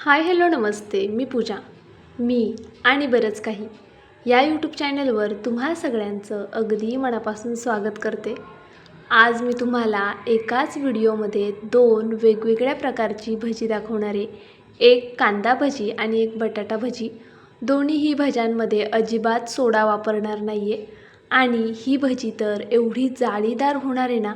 Hi hello नमस्ते मी पूजा. मी आणि बरंच काही. या यूट्यूब चॅनलवर तुम्हा सगळ्यांचं अगदी मनापासून स्वागत करते. आज मी तुम्हाला एकाच व्हिडिओमध्ये दोन वेगवेगळ्या प्रकारची भजी दाखवणारे एक कांदा भजी आणि एक बटाटा भजी. दोन्हीही भज्यांमध्ये अजिबात सोडा वापरणार नाही आहे आणि ही भजी तर एवढी जाळीदार होणार आहे ना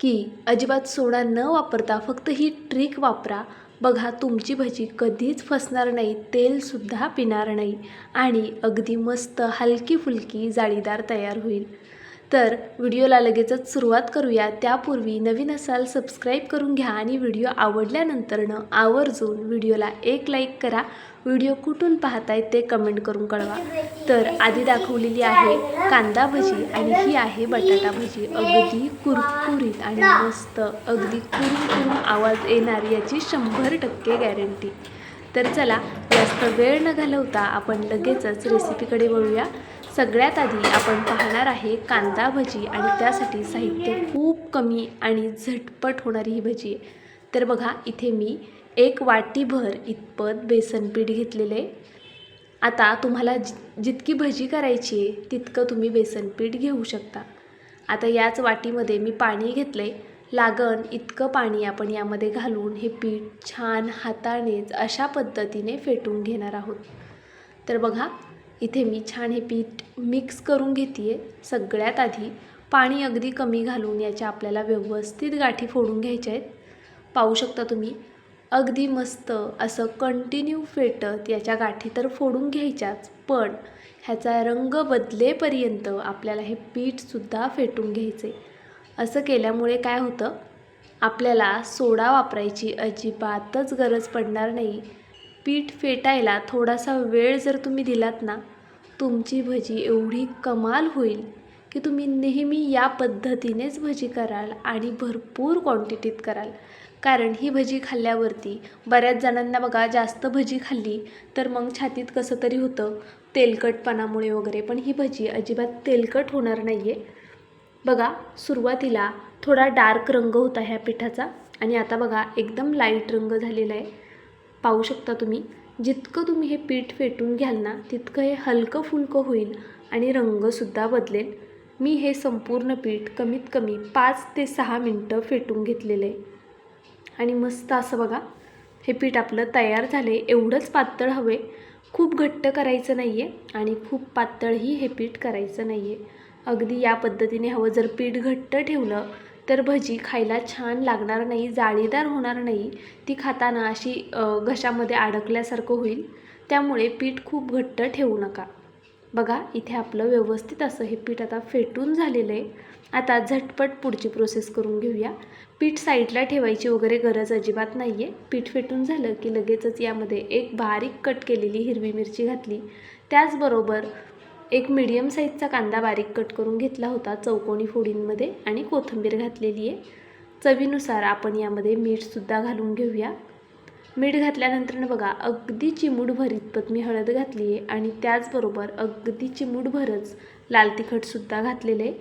की अजिबात सोडा न वापरता फक्त ही ट्रिक वापरा बघा तुमची भजी कधीच फसणार नाही तेलसुद्धा पिणार नाही आणि अगदी मस्त हलकी फुलकी जाळीदार तयार होईल. तर व्हिडिओला लगेचच सुरुवात करूया. त्यापूर्वी नवीन असाल सबस्क्राईब करून घ्या आणि व्हिडिओ आवडल्यानंतरनं आवर्जून व्हिडिओला एक लाईक करा. व्हिडिओ कुठून पाहताय ते कमेंट करून कळवा. तर आधी दाखवलेली आहे कांदा भजी आणि ही आहे बटाटा भजी. अगदी कुरकुरीत आणि मस्त अगदी कुरून कुरून आवाज येणार याची शंभर टक्के गॅरंटी तर चला जास्त वेळ न घालवता आपण लगेचच रेसिपीकडे वळूया. सगळ्यात आधी आपण पाहणार आहे कांदा भजी आणि त्यासाठी साहित्य खूप कमी आणि झटपट होणारी ही भजी आहे. तर बघा इथे मी एक वाटीभर इतपत बेसन पीठ आता तुम्हाला जि जितकी भजी करायची आहे तितकं तुम्ही बेसन पीठ घेऊ शकता. आता याच वाटीमध्ये मी पाणी घेतले लागण इतकं पाणी आपण यामध्ये घालून हे पीठ छान हातानेच अशा पद्धतीने फेटून घेणार आहोत. तर बघा इथे मी छान हे पीठ मिक्स करून घेते आहे सगळ्यात आधी पाणी अगदी कमी घालून याच्या आपल्याला व्यवस्थित गाठी फोडून घ्यायच्या आहेत. पाहू शकता तुम्ही अगदी मस्त असं कंटिन्यू फेटत याच्या गाठी तर फोडून घ्यायच्याच पण ह्याचा रंग बदलेपर्यंत आपल्याला हे पीठसुद्धा फेटून घ्यायचे. असं केल्यामुळे काय होतं? आपल्याला सोडा वापरायची अजिबातच गरज पडणार नाही. पीठ फेटायला थोडासा वेळ जर तुम्ही दिलात ना तुमची भजी एवढी कमाल होईल की तुम्ही नेहमी या पद्धतीनेच भजी कराल आणि भरपूर क्वांटिटीत कराल. कारण ही भजी खाल्ल्यावरती बऱ्याच जणांना बघा जास्त भजी खाल्ली तर मग छातीत कसं तरी होतं. तेलकटपणामुळे वगैरे पण ही भजी अजिबात तेलकट होणार नाही आहे बघा सुरुवातीला थोडा डार्क रंग होता ह्या पिठाचा आणि आता बघा एकदम लाइट रंग झालेला आहे. पाहू शकता तुम्ही. जितकं तुम्ही हे पीठ फेटून घ्याल ना तितकं हे हलकं फुलकं होईल आणि रंगसुद्धा बदलेल. मी हे संपूर्ण पीठ कमीत कमी पाच ते सहा मिनटं फेटून घेतलेलं आहे. आणि मस्त असं बघा हे पीठ आपलं तयार झालं आहे एवढंच पातळ हवे खूप घट्ट करायचं नाही आहे आणि खूप पातळही हे पीठ करायचं नाही आहे अगदी या पद्धतीने हवं जर पीठ घट्ट ठेवलं तर भजी खायला छान लागणार नाही जाळीदार होणार नाही. ती खाताना अशी घशामध्ये अडकल्यासारखं होईल. त्यामुळे पीठ खूप घट्ट ठेवू नका. बघा इथे आपलं व्यवस्थित असं हे पीठ आता फेटून झालेलं आहे. आता झटपट पुढची प्रोसेस करून घेऊया. पीठ साईडला ठेवायची वगैरे गरज अजिबात नाही आहे पीठ फेटून झालं की लगेचच यामध्ये एक बारीक कट केलेली हिरवी मिरची घातली. त्याचबरोबर एक मीडियम साईजचा कांदा बारीक कट करून घेतला होता चौकोनी फोडींमध्ये आणि कोथिंबीर घातलेली आहे. चवीनुसार आपण यामध्ये मीठसुद्धा घालून घेऊया. मीठ घातल्यानंतर बघा अगदी चिमूटभर इतपत मी हळद घातली आहे आणि त्याचबरोबर अगदी चिमूटभरच लाल तिखटसुद्धा घातलेलं आहे.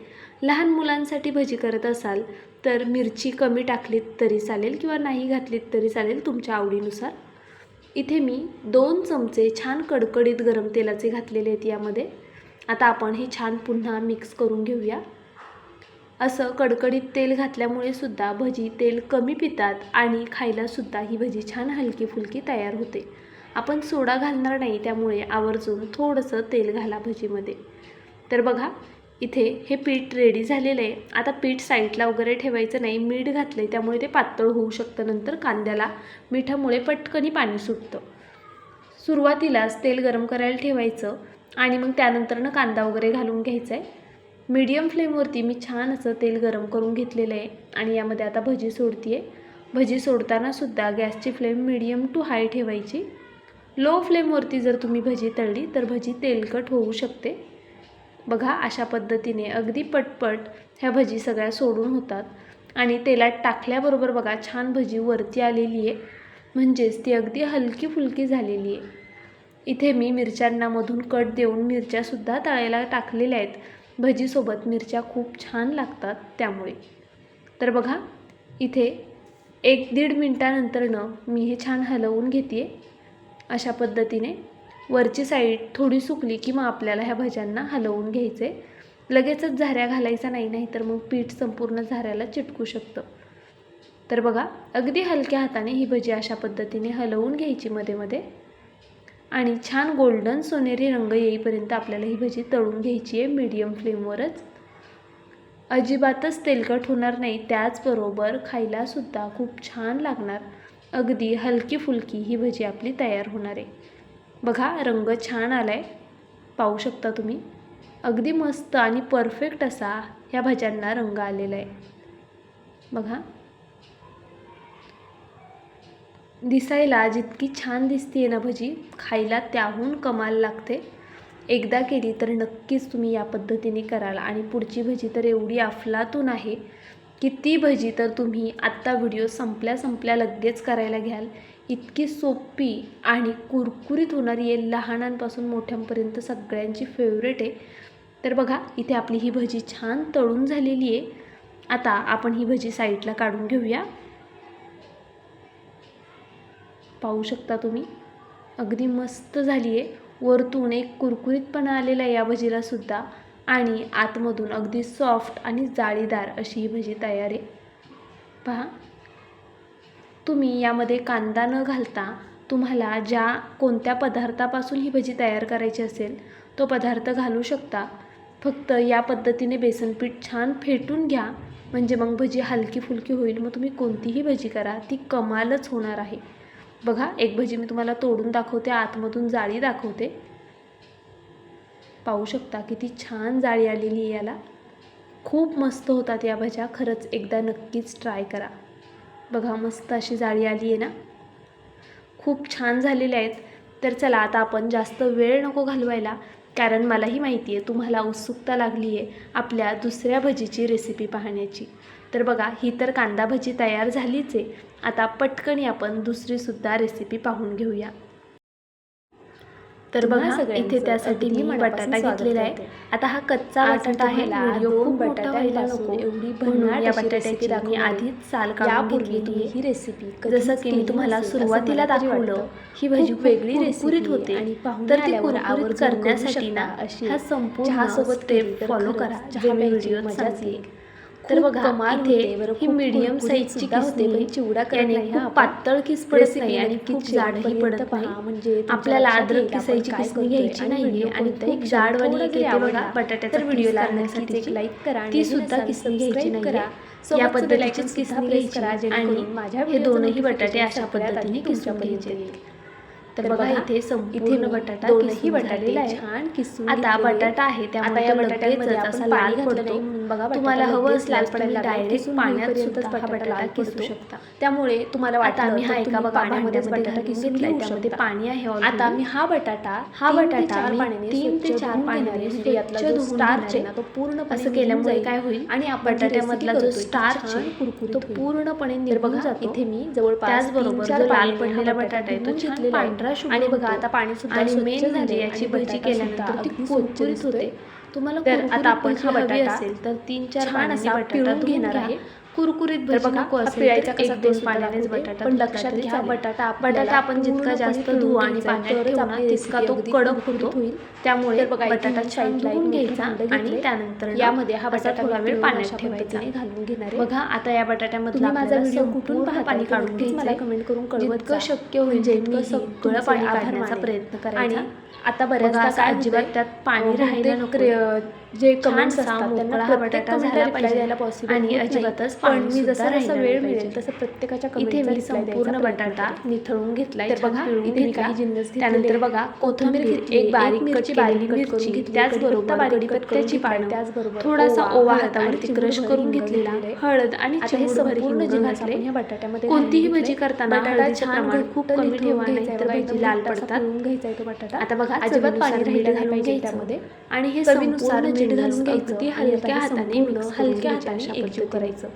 लहान मुलांसाठी भजी करत असाल तर मिरची कमी टाकलीत तरी चालेल किंवा नाही घातलीत तरी चालेल तुमच्या आवडीनुसार. इथे मी दोन चमचे छान कडकडीत गरम तेलाचे घातलेले आहेत यामध्ये. आता आपण हे छान पुन्हा मिक्स करून घेऊया. असं कडकडीत तेल घातल्यामुळे सुद्धा भजी तेल कमी पितात आणि खायलासुद्धा ही भजी छान हलकी फुलकी तयार होते. आपण सोडा घालणार नाही त्यामुळे आवर्जून थोडंसं तेल घाला भजीमध्ये. तर बघा इथे हे पीठ रेडी झालेलं आहे. आता पीठ साईडला वगैरे ठेवायचं नाही मीठ घातलं आहे त्यामुळे ते पातळ होऊ शकतं. नंतर कांद्याला मिठामुळे पटकनी पाणी सुटतं. सुरुवातीलाच तेल गरम करायला ठेवायचं. आणि मग त्यानंतरनं कांदा वगैरे घालून घ्यायचा आहे मीडियम फ्लेमवरती मी छान असं तेल गरम करून घेतलेलं आहे आणि यामध्ये आता भजी सोडते आहे भजी सोडतानासुद्धा गॅसची फ्लेम मीडियम टू हाय ठेवायची. लो फ्लेमवरती जर तुम्ही भजी तळली तर भजी तेलकट होऊ शकते. बघा अशा पद्धतीने अगदी पटपट ह्या भजी सगळ्या सोडून होतात. आणि तेलात टाकल्याबरोबर बघा छान भजी वरती आलेली आहे म्हणजेच ती अगदी हलकी फुलकी झालेली आहे इथे मी मिरच्यांना मधून कट देऊन मिरच्यासुद्धा तळायला टाकलेल्या आहेत. भजीसोबत मिरच्या खूप छान लागतात त्यामुळे. तर बघा इथे एक दीड मिनटानंतरनं मी हे छान हलवून घेते अशा पद्धतीने वरची साईड थोडी सुकली की मग आपल्याला ह्या भज्यांना हलवून घ्यायचे लगेचच झाऱ्या घालायचा नाही नाही तर मग पीठ संपूर्ण झाऱ्याला चिटकू शकतं. तर बघा अगदी हलक्या हाताने ही भजी अशा पद्धतीने हलवून घ्यायची मध्ये मध्ये. आणि छान गोल्डन सोनेरी रंग येईपर्यंत आपल्याला ही भजी तळून घ्यायची आहे मीडियम फ्लेमवरच अजिबातच तेलकट होणार नाही त्याचबरोबर खायलासुद्धा खूप छान लागणार. अगदी हलकी फुलकी ही भजी आपली तयार होणार आहे. बघा रंग छान आला आहे पाहू शकता तुम्ही? अगदी मस्त आणि परफेक्ट असा ह्या भज्यांना रंग आलेला आहे. बघा. दिसायला जितकी छान दिसते ना भजी खायला त्याहून कमाल लागते. एकदा केली तर नक्कीच तुम्ही या पद्धतीने कराल. आणि पुढची भजी तर एवढी अफलातून आहे की ती भजी तर तुम्ही आत्ता व्हिडिओ संपल्या संपल्या लगेच करायला घ्याल. इतकी सोपी आणि कुरकुरीत होणारी आहे. लहानांपासून मोठ्यांपर्यंत सगळ्यांची फेवरेट आहे. तर बघा इथे आपली ही भजी छान तळून झालेली आहे. आता आपण ही भजी साईडला काढून घेऊया. पाहू शकता तुम्ही. अगदी मस्त झाली आहे वरतून एक कुरकुरीतपणा आलेला आहे या भजीलासुद्धा आणि आतमधून अगदी सॉफ्ट आणि जाळीदार अशी ही भजी तयार आहे. पहा. तुम्ही यामध्ये कांदा न घालता तुम्हाला ज्या कोणत्या पदार्थापासून ही भजी तयार करायची असेल तो पदार्थ घालू शकता. फक्त या पद्धतीने बेसनपीठ छान फेटून घ्या. म्हणजे मग भजी हलकी फुलकी होईल. मग तुम्ही कोणतीही भजी करा. ती कमालच होणार आहे. बघा एक भजी मी तुम्हाला तोडून दाखवते आतमधून जाळी दाखवते. पाहू शकता किती छान जाळी आलेली आहे याला. खूप मस्त होतात या भज्या खरंच एकदा नक्कीच ट्राय करा. बघा मस्त अशी जाळी आली आहे ना. खूप छान झालेल्या आहेत. तर चला आता आपण जास्त वेळ नको घालवायला कारण मलाही माहिती आहे तुम्हाला उत्सुकता लागली आहे आपल्या दुसऱ्या भजीची रेसिपी पाहण्याची. तर बघा ही तर कांदा भजी तयार झालीच आहे. आता पटकनी आपण दुसरीसुद्धा रेसिपी पाहून घेऊया. तर बघा इथे त्यासाठी मी बटाटा घेतलेला आहे. आता हा कच्चा बटाटा आहे. व्हिडिओ खूप मोठा व्हायला नको. एवढी भन्नाट या बटाट्याची मी आधीच साल काढून घेतलेली ही रेसिपी जसं की मी तुम्हाला सुरुवातीला दाखवलं ही भाजी वेगळी रेसिपी होते. आणि तर ती कुरकुरीत करण्यासाठी ना ह्या संपूर्ण सोबत स्टेप फॉलो करा. जे मी तर बघा इथे ही मीडियम साईजची होते पण चिवडा करणे खूप पातळ किस पडत नाही आणि खूप जाडही पडत नाही. म्हणजे आपल्याला अद्रक किसायची किसणी घ्यायची नाही आणि खूप जाडवाली एक येते बघा. बटाट्याचा व्हिडिओ करण्यासाठी एक लाईक करा ती सुद्धा किसणी घ्यायची नाही या पद्धतीचीच किसणी घ्यायची आणि हे दोनही बटाटे अशा पद्धतीने किसून घ्यायचे तर बघा इथे संपूर्ण बटाटा दोनही बटाटे छान किसून आता बटाटा आहे त्यामुळे बटाट्यामध्ये असा लाल पडतो बघा तुम्हाला हवं असल्यास डायरेक्ट पाण्यात सुद्धा हा बटाटा किसू शकता. त्यामुळे तुम्हाला वाटतं आम्ही हा एका पाण्यामध्ये बटाटा किसून त्यामध्ये पाणी आहे आता आम्ही हा बटाटा हा बटाटा मी तीन ते चार पाण्याने स्टार्च आहे. ना तो पूर्ण असं केल्यामुळे काय होईल? आणि बटाट्यामधला जो स्टार्च तो पूर्णपणे जातो. इथे मी जवळपास त्याचबरोबर लाल पडलेला बटाटा आहे तो छान पांढरा आणि बघा आता पाणी सुद्धा आणि मेन म्हणजे याची भजी केल्यानंतर ती कुरकुरीत होते तुम्हाला तर आता आपण हा बटाटा असेल तर तीन चार छान असा बटाटा घेणार आहे. कुरकुरीत भजी नको असेल तर एक दोन पाण्यानेच बटाटा पण लक्षात घ्या बटाटा बटाटा आपण जितका जास्त धुऊ आणि पाण्यात तितका तो कडक होतो. त्यामुळे बटाटा धुवून घ्यायचा आणि त्यानंतर यामध्ये हा बटाटा थोडा वेळ पाण्यात ठेवायचा. घालून घेणार बघा आता या बटाट्यामध्ये माझा व्हिडिओ कुठून पाणी काढून घ्यायचं मला कमेंट करून कळवत शक्य होईल जितकं सगळं पाणी काढण्याचा प्रयत्न करायचा. आता बऱ्याचदा अजिबात त्यात पाणी राहायला नको जे कमेंट्स असतात त्यांना हा बटाटा झाला पाहिजे. पॉसिबल आणि अजिबातच पण मी जसा जसा वेळ मिळेल तसं प्रत्येकाच्या इथे मी संपूर्ण बटाटा निथळून घेतलाय तर बघा इथे मी काही जिन्नस त्यानंतर बघा कोथिंबीर एक बारीक मिरची बारीक मिरची घेतली त्याचबरोबर कढीपत्त्याची पानं. त्याचबरोबर थोडासा ओवा हातावरती क्रश करून घेतलेला. हळद आणि चिमूटभर हिंग घातले. बटाट्यामध्ये कोणतीही भजी करताना हळदीचं प्रमाण खूप कमी ठेवा नाही तर भजी लाल पडतात. घ्यायचा तो बटाटा. आता बघा अजिबात पाणी राहिलं घालून घ्यायचं त्यामध्ये आणि हे चवीनुसार मीठ घालून घ्यायचं ती हलक्या हाताने मिक्स हलक्या हाताने एकजीव करायचं.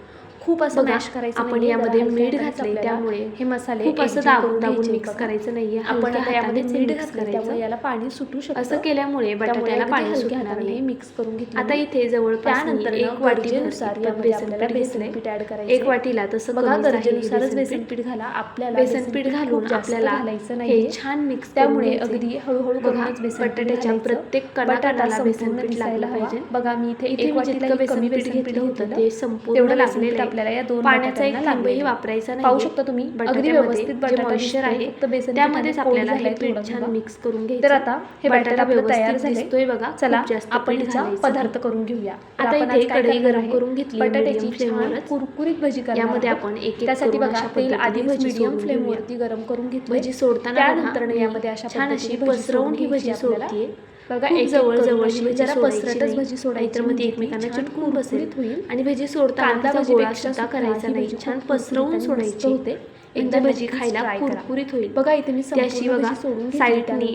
खूप असं मॅश करायचं आपण. यामध्ये मीठ हातानेच त्यामुळे हे मसाले खूप असं दाबून दाबून मिक्स. करायचं नाहीये आपण यामध्ये मीठ घातलं. त्यामुळे याला पाणी सुटू शकतं असं केल्यामुळे बटाट्याला पाणी सुटणार नाही मिक्स करून घेतलं आता इथे जवळपास त्यानंतर एक वाटी गरजेनुसार यामध्ये आपल्याला बेसन पीठ ऍड करायचं एक वाटीला तसं बघा गरजेनुसारच बेसन पीठ. घाला आपल्याला बेसन पीठ घालून आपल्याला घालायचं नाही छान मिक्स त्यामुळे अगदी हळूहळू बघा, करूनच बेसन पीठ बटाट्याच्या. प्रत्येक कणाकणाला बेसन पीठ लागलं. पाहिजे. बघा मी इथे इथे एक वाटीला बेसन पीठ घेतलं होतं ते संपूर्ण लागलेलं. आपल्याला या दोन पाण्याचा एक थेंबही. वापरायचा नाही पाहू शकता तुम्ही अगदी व्यवस्थित बटाटा मॉइश्चर. आहे फक्त बेसन त्यामध्येच आपल्याला हे पीठ छान. मिक्स करून घ्यायचं तर आता हे बटाटा तयार. दिसतोय बघा चला आपण हिचा पदार्थ करून घेऊया आता इथे कढई गरम? करून घेतली बटाट्याची छान. कुरकुरीत भजी करणार यामध्ये. आपण एक एक त्यासाठी बघा तेल आधीच भजी मीडियम सोडून फ्लेम घेऊया. वरती गरम करून घेतली भजी सोडताना त्यानंतर यामध्ये अशा छान अशी पसरवून ही भजी. सोडतीये बघा एक जवळ जवळ जवळ जवळ ही भजी जरा पसरटच. भजी सोडायची नाहीतर मग ती म्हणजे एकमेकांना चिटकून बसेल कुरकुरीत होईल. आणि भजी सोडताना भजीपेक्षा सुद्धा करायचा नाही भजी छान पसरवून सोडायची होते. म्हणजे एकदा भजी खायला. कुरकुरीत होईल बघा इथे मी त्याशी बघा. साईडनी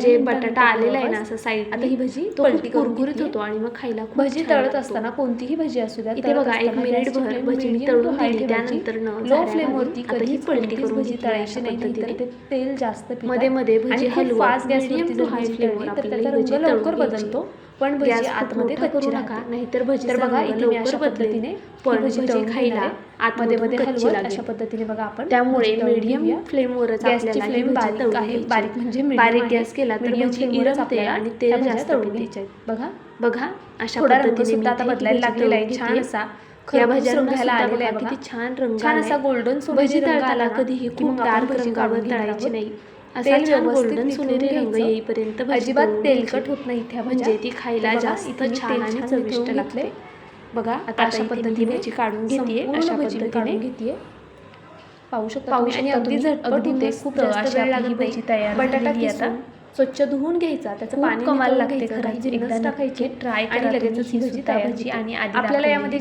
जे बटाटा आलेला आहे ना असं साईड आता ही भजी तो कुरकुरीत. होतो आणि मग खायला भजी तळत. असताना कोणतीही भजी असू द्या इथे बघा, एक मिनिट भर भजी medium तळून दिली. त्यानंतर लो झाऱ्यावर फ्लेम वरती आता ही कधीच पलटी करून भजी तळायची नाही पद्धतीने. ते तेल जास्त. मध्ये मध्ये भजी आणि खूप हलवत फास्ट गॅसवरती medium जर to high भजी flame तळली वर तर आपल्याला भजी लवकर. बदलतो पण भजी आतमध्ये कच्ची. नका नाहीतर भजी तर बघा इथे मी अशा पद्धतीने भजी खायला. आतमध्ये मध्ये हलवत अशा पद्धतीने बघा आपण त्यामुळे मीडियम. फ्लेमवरच गॅसची फ्लेम भजी बारीक आहे घ्यायची. बारीक म्हणजे बारीक. गॅस केला तर भजी इरमते आणि तेल भज्या जास्त तळून आहेत. बघा बघा अशा पद्धतीने सुद्धा आता बदलायला लागलेला आहे छान. असा या ह्याला सुद्धा आलेला आहे. किती छान रंग छान. असा golden भजी तळताना कधीही खूप डार्क रंगावर तळायची. नाही असा छान गोल्डन सोनेरी रंग. येईपर्यंत अजिबात तळून तेलकट. होत नाही त्या म्हणजे. ती खायला जास्त छान आणि चविष्ट लागते. बघा आता अशा पद्धतीने भजी काढून घेतेय अशा पद्धतीने काढून घेतेय पाहू शकता पाहू शकता अगदी. झटपट होते खूप जास्त वेळ लागत नाही. भजी तयार बटाटा किसून स्वच्छ धुवून घ्यायचा त्याचं पाणी कमाल लागते एकदा टाकायचे try आणि ही भजी सुद्धा तयार भजी आणि आपल्याला यामध्ये.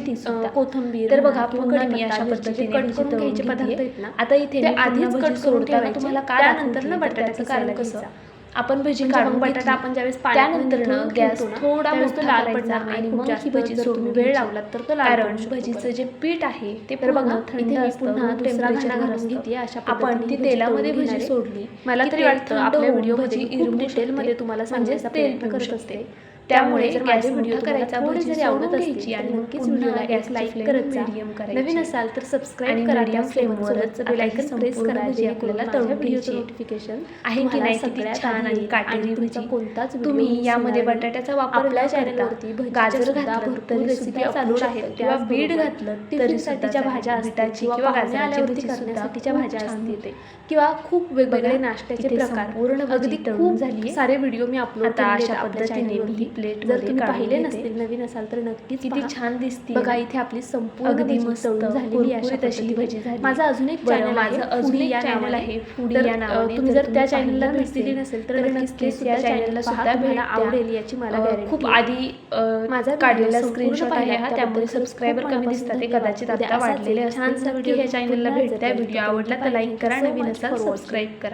कोथंबीर तर बघा पुन्हा मी अशा पद्धतीने कट करून घ्यायचे पदार्थ घेतलीये. आहेत ना आता इथे आधीच कट करून. तुम्हाला का त्यानंतर दाखवते ना बटाट्याचं कारण कसं? आपण भजी म्हणजे काढून बटाटा. आपण ज्यावेळेस त्यानंतर निथळून गॅस थोडा त्यावेळेस तो मोठा लाल पडणार नाही आणि मग जास्त ही भजी जर सोडून तुम्ही वेळ. लावलात तर तो लाल भजीचं. जे पीठ आहे ते तर बघा, थंड पुन्हा घालून असतं. घेते. अशा आपण ती तेलामध्ये भजी. सोडली मला तरी वाटतं आपल्या व्हिडिओमध्ये भजी खूप डिटेलमध्ये. तुम्हाला म्हणजे सांगायचा तेल प्रयत्न करत. असते त्यामुळे गॅस मोठा व्हिडिओ करायचा भजी जरी आवडत तर आणि नक्कीच व्हिडिओला गॅसची लाईक करत जा. नवीन असाल तर सबस्क्राईब करा त्या फ्लेमवरच वरच बेल आयकन प्रेस करा जेणेकरून आपल्याला तळून व्हिडिओचं. नोटिफिकेशन आहे की नाही किती छान आणि काटेरी भजी कोणताच तुम्ही यामध्ये. बटाट्याचा वापर आपल्या चॅनलवरती गाजर घातलं तरी रेसिपी अपलोड शकतं. किंवा त्याचबरोबर घातलं तरी सुद्धा भाज्या बीटाची किंवा पाहुणे गाजराची आल्यावरती भजी करण्यासाठीच्या भाज्या असतील. किंवा खूप वेगवेगळे नाश्त्याचे प्रकार संपूर्ण भजी अगदी खूप झालीये. सारे व्हिडिओ मी अपलोड आता अशा पद्धतीने plate जर तुम्ही पाहिले. नसतील नवीन असाल तर नक्कीच किती. छान दिसते बघा इथे आपली संपूर्ण अगदी मस्त, झालेली अशा पद्धतीने. भजी झाली. माझं अजून एक चॅनल माझं अजून एक या नावाने. आहे, तर, या नावाने. तुम्ही जर त्या चॅनलला भेट दिली नसेल, तर नक्कीच त्या चॅनलला सुद्धा द्या. आवडेल याची मला खूप आधी माझा काढलेला स्क्रीनशॉट आहे हा त्यामुळे सबस्क्रायबर कमी दिसतात ते. कदाचित आता वाढलेले video ह्या घेऊन चॅनलला पुन्हा भेट द्या भेटेल. व्हिडिओ आवडला तर लाईक करा नवीन असाल. सबस्क्राईब करा